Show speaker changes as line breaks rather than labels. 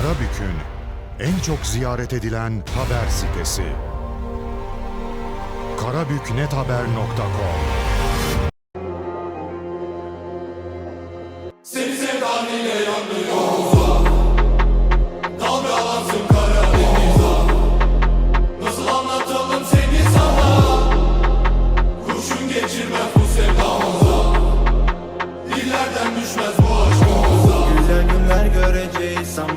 Karabük'ün en çok ziyaret edilen haber sitesi. karabüknethaber.com
Seni sevdan ile yandı